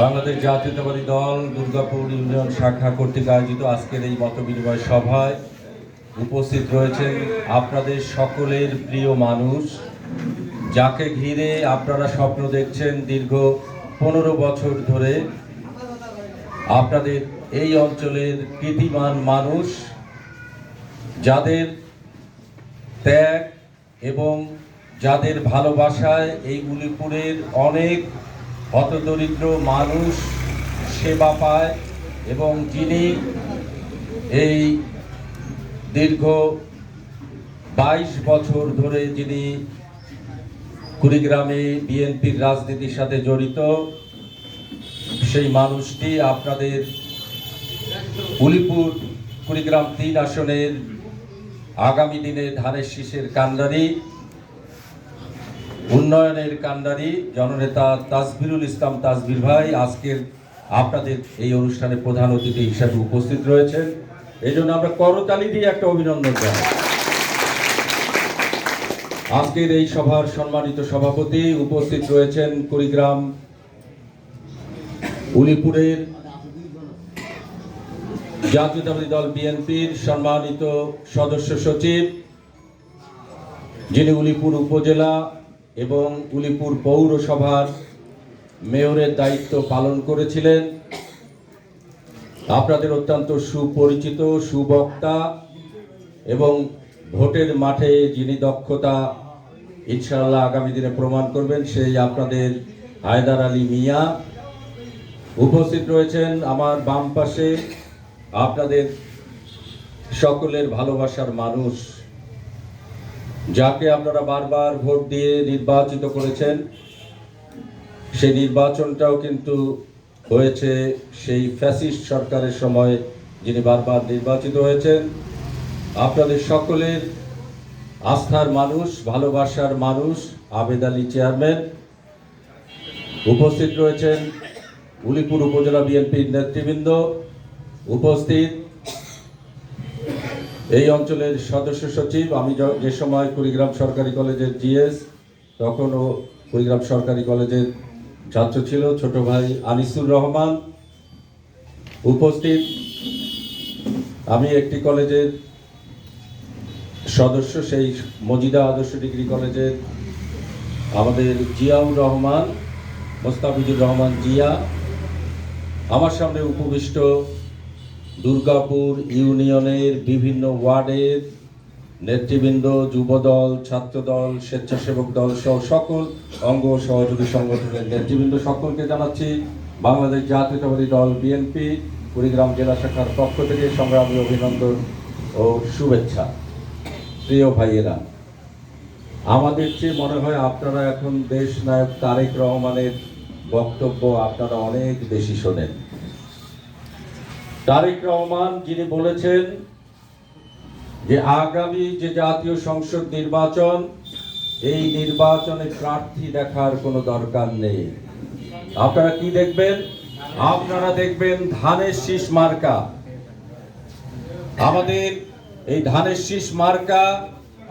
বাংলাদেশ জাতীয়তাবাদী দল দুর্গাপুর ইউনিয়ন শাখা কর্তৃক আয়োজিত আজকের এই মত বিনিময় সভায় উপস্থিত রয়েছেন আপনাদের সকলের প্রিয় মানুষ, যাকে ঘিরে আপনারা স্বপ্ন দেখছেন দীর্ঘ পনেরো বছর ধরে। আপনাদের এই অঞ্চলের কৃতিমান মানুষ, যাদের ত্যাগ এবং যাদের ভালোবাসায় এই উলিপুরের অনেক হতদরিদ্র মানুষ সেবা পায় এবং যিনি এই দীর্ঘ বাইশ বছর ধরে যিনি কুড়িগ্রামে বিএনপির রাজনীতির সাথে জড়িত, সেই মানুষটি আপনাদের উলিপুর কুড়িগ্রাম তিন আসনের আগামী দিনে ধানের শীষের কান্ডারি। উন্নয়নের কান্ডারি জননেতা তাজবিরুল ইসলাম তাজবির ভাই আজকের আপনাদের এই অনুষ্ঠানে প্রধান অতিথি হিসাবে উপস্থিত রয়েছেন। এই জন্য আমরা করতালি দিয়ে একটা অভিনন্দন জানাই। আজকের এই সভার সম্মানিত সভাপতি উপস্থিত রয়েছেন কুড়িগ্রাম উলিপুরের জাতীয়তাবাদী দল বিএনপির সম্মানিত সদস্য সচিব, যিনি উলিপুর উপজেলা এবং উলিপুর পৌরসভার মেয়রের দায়িত্ব পালন করেছিলেন। আপনাদের অত্যন্ত সুপরিচিত, সুবক্তা এবং ভোটের মাঠে যিনি দক্ষতা ইনশাআল্লাহ আগামী দিনে প্রমাণ করবেন সেই আপনাদের হায়দার আলী মিয়া। উপস্থিত রয়েছেন আমার বাম পাশে আপনাদের সকলের ভালোবাসার মানুষ। যাকে আপনারা বারবার ভোট দিয়ে নির্বাচিত করেছেন সেই নির্বাচনটাও কিন্তু হয়েছে সেই ফ্যাসিস্ট সরকারের সময় যিনি বারবার নির্বাচিত হয়েছেন। আপনাদের সকলের আস্থার মানুষ, ভালোবাসার মানুষ, আবেদ আলী চেয়ারম্যান উপস্থিত রয়েছেন। উলিপুর উপজেলা বিএনপির নেতৃবৃন্দ উপস্থিত। এই অঞ্চলের সদস্য সচিব, আমি যে সময় কুড়িগ্রাম সরকারি কলেজের জিএস, তখনও কুড়িগ্রাম সরকারি কলেজের ছাত্র ছিল ছোট ভাই আনিসুর রহমান উপস্থিত। আমি একটি কলেজের সদস্য, সেই মজিদা আদর্শ ডিগ্রি কলেজের আমাদের জিয়াউর রহমান, মোস্তাফিজুর রহমান জিয়া। আমার সামনে উপবিষ্ট দুর্গাপুর ইউনিয়নের বিভিন্ন ওয়ার্ডের নেতৃবৃন্দ, যুবদল, ছাত্রদল, স্বেচ্ছাসেবক দল সহ সকল অঙ্গ সহযোগী সংগঠনের নেতৃবৃন্দ সকলকে জানাচ্ছি, বাংলাদেশ জাতীয়তাবাদী দল বিএনপি কুড়িগ্রাম জেলা শাখার পক্ষ থেকে সংগ্রামী অভিনন্দন ও শুভেচ্ছা। প্রিয় ভাইয়েরা, আমাদের চেয়ে মনে হয় আপনারা এখন দেশ নায়ক তারেক রহমানের বক্তব্য আপনারা অনেক বেশি শোনেন। তারেক রহমান যিনি বলেছেন যে আগামী যে জাতীয় সংসদ নির্বাচন, এই নির্বাচনে প্রার্থী দেখার কোনো দরকার নেই। আপনারা কি দেখবেন? আপনারা দেখবেন ধানের শীষ মার্কা। আমাদের এই ধানের শীষ মার্কা,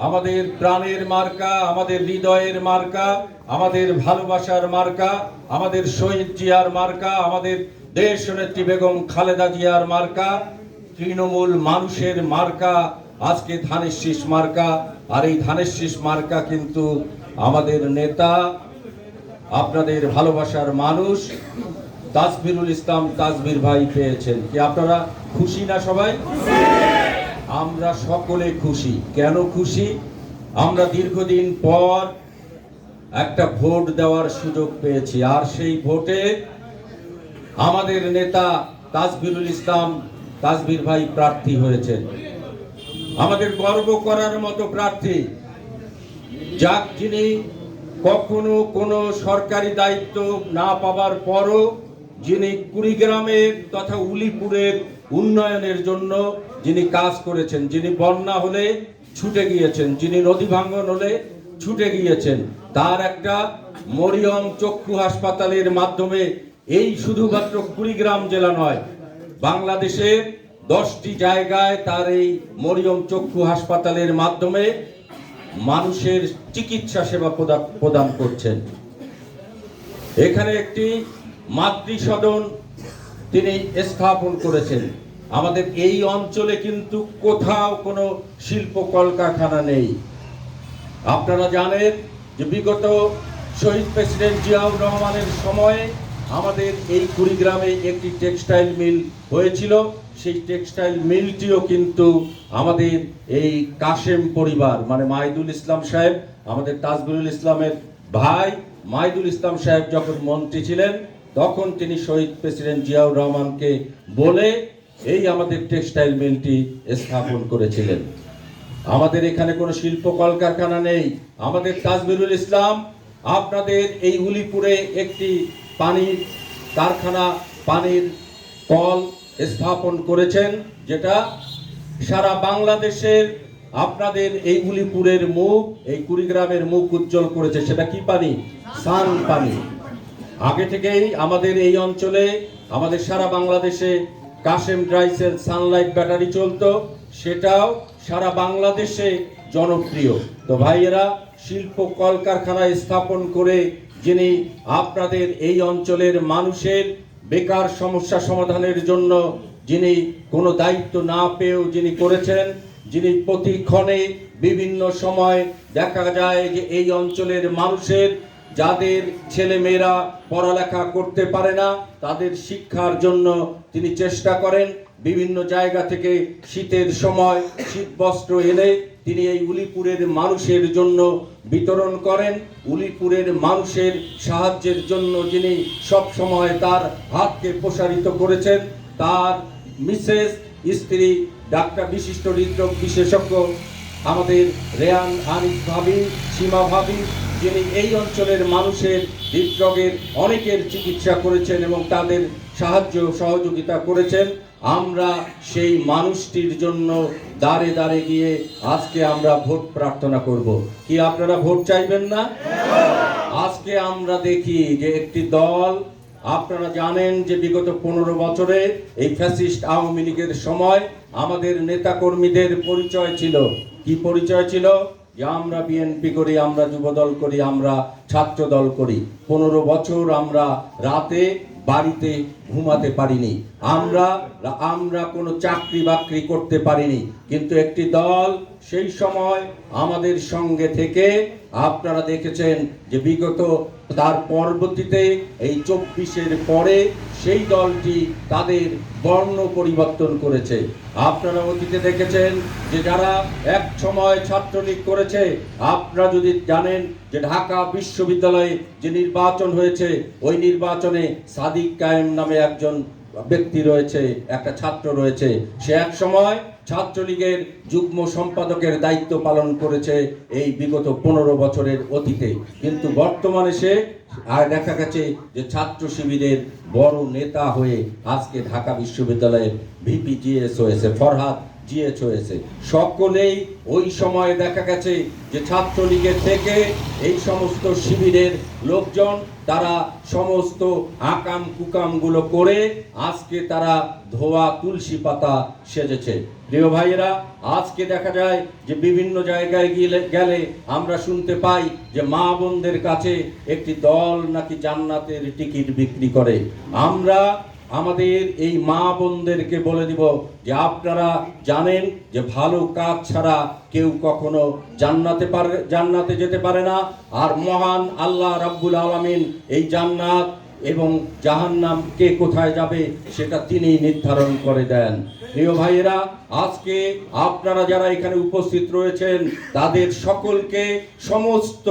আমাদের প্রাণের মার্কা, আমাদের হৃদয়ের মার্কা, আমাদের ভালোবাসার মার্কা, আমাদের শহীদ জিয়ার মার্কা, আমাদের দেশ নেত্রী বেগম খালেদা জিয়ার মার্কা, তৃণমূল মানুষের মার্কা, আজকে ধানের শীষ মার্কা, আর এই ধানের শীষ মার্কা কিন্তু আমাদের নেতা, আপনাদের ভালোবাসার মানুষ তাজবিরুল ইসলাম তাজবির ভাই পেয়েছেন। কি আপনারা খুশি না সবাই? আমরা সকলে খুশি। কেন খুশি? আমরা দীর্ঘদিন পর একটা ভোট দেওয়ার সুযোগ পেয়েছি। আর সেই ভোটে আমাদের নেতা তাজবিরুল ইসলাম তাজবির ভাই প্রার্থী হয়েছেন। আমাদের গর্ব করার মতো প্রার্থী, যাক যিনি কখনো কোনো সরকারি দায়িত্ব না পাওয়ার পরও যিনি কুড়িগ্রামের তথা উলিপুরের উন্নয়নের জন্য যিনি কাজ করেছেন, যিনি বন্যা হলে ছুটে গিয়েছেন, যিনি নদী ভাঙ্গন হলে ছুটে গিয়েছেন, তার একটা মরিয়ম চক্ষু হাসপাতালের মাধ্যমে এই শুধুমাত্র কুড়িগ্রাম জেলা নয় বাংলাদেশের দশটি জায়গায় তার এই মরিয়ম চক্ষু হাসপাতালের মাধ্যমে মানুষের চিকিৎসা সেবা প্রদা- প্রদান করছেন। এখানে একটি মাতৃসদন তিনি স্থাপন করেছেন। আমাদের এই অঞ্চলে কিন্তু কোথাও কোনো শিল্প কলকারখানা নেই। আপনারা জানেন যে বিগত শহীদ প্রেসিডেন্ট জিয়াউর রহমানের সময়ে আমাদের এই কুড়িগ্রামে একটি টেক্সটাইল মিল হয়েছিল। সেই টেক্সটাইল মিলটিও কিন্তু আমাদের এই কাশেম পরিবার মানে মাহিদুল ইসলাম সাহেব, আমাদের তাজবুল ইসলামের ভাই মাহিদুল ইসলাম সাহেব যখন মন্ত্রী ছিলেন, তখন তিনি শহীদ প্রেসিডেন্ট জিয়াউর রহমানকে বলে এই আমাদের টেক্সটাইল মিলটি স্থাপন করেছিলেন। আমাদের এখানে কোনো শিল্প কলকারখানা নেই। আমাদের তাজবিরুল ইসলাম, আপনাদের এই উলিপুরে একটি পানির কারখানা, পানির কল স্থাপন করেছেন, যেটা সারা বাংলাদেশের আপনাদের এই উলিপুরের মুখ, এই কুড়িগ্রামের মুখ উজ্জ্বল করেছে। সেটা কি পানি? সান পানি। আগে থেকেই আমাদের এই অঞ্চলে, আমাদের সারা বাংলাদেশে কাশেম ড্রাইসের সানলাইট ব্যাটারি চলতো। সেটাও সারা বাংলাদেশে জনপ্রিয়। তো ভাইয়েরা, শিল্প কলকারখানা স্থাপন করে যিনি আপনাদের এই অঞ্চলের মানুষের বেকার সমস্যা সমাধানের জন্য যিনি কোনো দায়িত্ব না পেয়েও যিনি করেছেন, যিনি প্রতিক্ষণে বিভিন্ন সময় দেখা যায় যে এই অঞ্চলের মানুষের, যাদের ছেলে মেয়েরা পড়ালেখা করতে পারে না, তাদের শিক্ষার জন্য তিনি চেষ্টা করেন। বিভিন্ন জায়গা থেকে শীতের সময় শীত বস্ত্র এনে তিনি এই উলিপুরের মানুষের জন্য বিতরণ করেন। উলিপুরের মানুষের সাহায্যের জন্য যিনি সব সময় তার হাতকে প্রসারিত করেছেন, তার মিসেস, স্ত্রী, ডাক্তার, বিশিষ্ট হৃদরোগ বিশেষজ্ঞ, আমাদের রেয়ান আনিস ভাবি, সীমা ভাবি, যিনি এই অঞ্চলের মানুষের হৃদরোগের অনেকের চিকিৎসা করেছেন এবং তাদের সাহায্য সহযোগিতা করেছেন। আমরা সেই মানুষটির জন্য দাঁড়ে দাঁড়ে গিয়ে আজকে আমরা ভোট প্রার্থনা করব। কি আপনারা ভোট চাইবেন না? আজকে আমরা দেখি যে একটি দল, আপনারা জানেন যে বিগত পনেরো বছরে এই ফ্যাসিস্ট আওয়ামী লীগের সময় আমাদের নেতাকর্মীদের পরিচয় ছিল। কি পরিচয় ছিল? যে আমরা বিএনপি করি, আমরা যুবদল করি, আমরা ছাত্র দল করি। পনেরো বছর আমরা রাতে বাড়িতে ঘুমাতে পারিনি। আমরা আমরা কোনো চাকরি বাকরি করতে পারিনি কিন্তু একটি দল সেই সময় আমাদের সঙ্গে থেকে আপনারা দেখেছেন যে বিগত তার পরবর্তীতে এই চব্বিশের পরে সেই দলটি তাদের বর্ণ পরিবর্তন করেছে। আপনারা অতীতে দেখেছেন যে যারা এক সময় ছাত্রলীগ করেছে, আপনারা যদি জানেন যে ঢাকা বিশ্ববিদ্যালয়ে যে নির্বাচন হয়েছে, ওই নির্বাচনে সাদিক কায়েম নামে একজন ব্যক্তি রয়েছে, একটা ছাত্র রয়েছে। সে এক সময় ছাত্রলীগের যুগ্ম সম্পাদকের দায়িত্ব পালন করেছে এই বিগত পনেরো বছরের অতীতে। কিন্তু বর্তমানে সে, আর দেখা গেছে যে ছাত্র শিবিরের বড় নেতা হয়ে আজকে ঢাকা বিশ্ববিদ্যালয়ের ভিপি জিএস হয়েছে ফরহাদ জিএচ হয়েছে। সকলেই ওই সময় দেখা গেছে যে ছাত্রলীগের থেকে এই সমস্ত শিবিরের লোকজন, তারা সমস্ত আকাম কুকামগুলো করে আজকে তারা ধোয়া তুলসী পাতা সেজেছে। প্রিয় ভাইয়েরা, আজকে দেখা যায় যে বিভিন্ন জায়গায় গেলে গেলে আমরা শুনতে পাই যে মা বোনদের কাছে একটি দল নাকি জান্নাতের টিকিট বিক্রি করে। আমরা আমাদের এই মা বোনদেরকে বলে দিব যে আপনারা জানেন যে ভালো কাজ ছাড়া কেউ কখনো জান্নাতে পারে, জান্নাতে যেতে পারে না। আর মহান আল্লাহ রাব্বুল আলামিন এই জান্নাত এবং জাহান্নাম কে কোথায় যাবে সেটা তিনি নির্ধারণ করে দেন। প্রিয় ভাইয়েরা, আজকে আপনারা যারা এখানে উপস্থিত রয়েছেন, তাদের সকলকে সমস্ত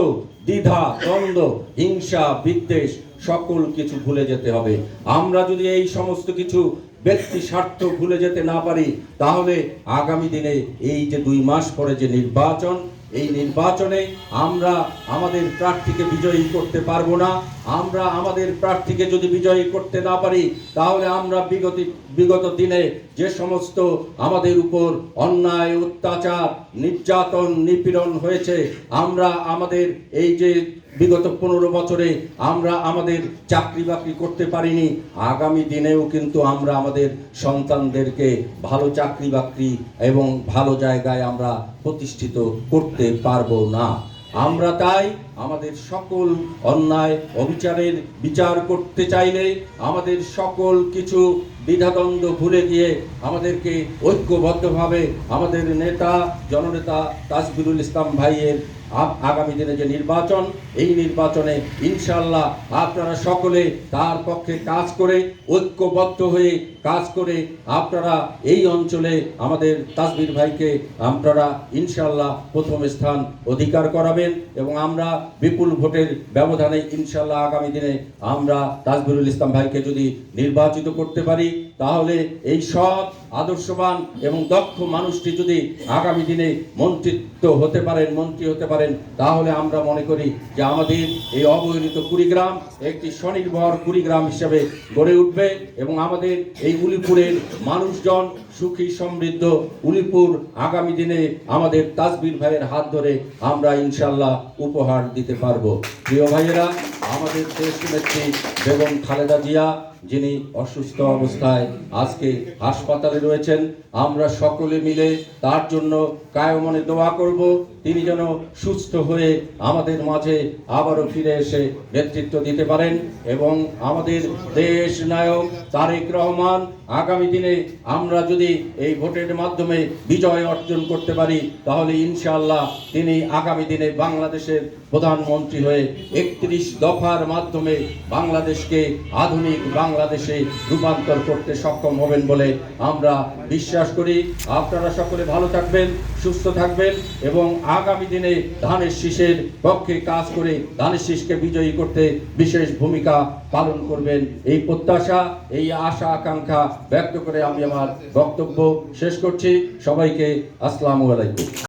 দ্বিধা, দ্বন্দ্ব, হিংসা, বিদ্বেষ সকল কিছু ভুলে যেতে হবে। আমরা যদি এই সমস্ত কিছু ব্যক্তি স্বার্থ ভুলে যেতে না পারি, তাহলে আগামী দিনে এই যে দুই মাস পরে যে নির্বাচন, এই নির্বাচনে আমরা আমাদের প্রার্থীকে বিজয়ী করতে পারব না। আমরা আমাদের প্রার্থীকে যদি বিজয়ী করতে না পারি, তাহলে আমরা বিগত বিগত দিনে যে সমস্ত আমাদের উপর অন্যায়, অত্যাচার, নির্যাতন, নিপীড়ন হয়েছে, আমরা আমাদের এই যে বিগত পনেরো বছরে আমরা আমাদের চাকরি বাকরি করতে পারিনি, আগামী দিনেও কিন্তু আমরা আমাদের সন্তানদেরকে ভালো চাকরি বাকরি এবং ভালো জায়গায় আমরা প্রতিষ্ঠিত করতে পারব না। আমরা তাই আমাদের সকল অন্যায় অবিচারের বিচার করতে চাইলে আমাদের সকল কিছু দ্বিধাদ্বন্দ্ব ভুলে গিয়ে আমাদেরকে ঐক্যবদ্ধভাবে আমাদের নেতা, জননেতা তাসবিরুল ইসলাম ভাইয়ের আগামী দিনে যে নির্বাচন, এই নির্বাচনে ইনশাল্লাহ আপনারা সকলে তার পক্ষে কাজ করে ঐক্যবদ্ধ হয়ে কাজ করে আপনারা এই অঞ্চলে আমাদের তাসবির ভাইকে আপনারা ইনশাল্লাহ প্রথম স্থান অধিকার করাবেন এবং আমরা বিপুল ভোটের ব্যবধানে ইনশাল্লাহ আগামী দিনে আমরা তাসবিরুল ইসলাম ভাইকে যদি নির্বাচিত করতে পারি, তাহলে এই সৎ, আদর্শবান এবং দক্ষ মানুষটি যদি আগামী দিনে মন্ত্রিত্ব হতে পারেন, মন্ত্রী হতে পারেন, তাহলে আমরা মনে করি যে আমাদের এই অবহেলিত কুড়িগ্রাম একটি স্বনির্ভর কুড়িগ্রাম হিসেবে গড়ে উঠবে এবং আমাদের এই উলিপুরের মানুষজন সুখী, সমৃদ্ধ উলিপুর আগামী দিনে আমাদের তাজবির ভাইয়ের হাত ধরে আমরা ইনশাল্লাহ উপহার দিতে পারব। প্রিয় ভাইয়েরা, আমাদের দেশ নেত্রী বেগম খালেদা জিয়া যিনি অসুস্থ অবস্থায় আজকে হাসপাতালে রয়েছেন, আমরা সকলে মিলে তার জন্য কায়মনে দোয়া করব। তিনি যেন সুস্থ হয়ে আমাদের মাঝে আবারও ফিরে এসে নেতৃত্ব দিতে পারেন এবং আমাদের দেশ নায়ক তারেক রহমান, আগামী দিনে আমরা যদি এই ভোটের মাধ্যমে বিজয় অর্জন করতে পারি, তাহলে ইনশাআল্লাহ তিনি আগামী দিনে বাংলাদেশের প্রধানমন্ত্রী হয়ে একত্রিশ দফার মাধ্যমে বাংলাদেশকে আধুনিক বাংলাদেশে রূপান্তর করতে সক্ষম হবেন বলে আমরা বিশ্বাস করি। আপনারা সকলে ভালো থাকবেন, সুস্থ থাকবেন এবং আগামী দিনে ধানের শীষের পক্ষে কাজ করে ধানের শীষকে বিজয়ী করতে বিশেষ ভূমিকা পালন করবেন। এই প্রত্যাশা, এই আশা, আকাঙ্ক্ষা ব্যক্ত করে আমি আমার বক্তব্য শেষ করছি। সবাইকে আসসালামু আলাইকুম।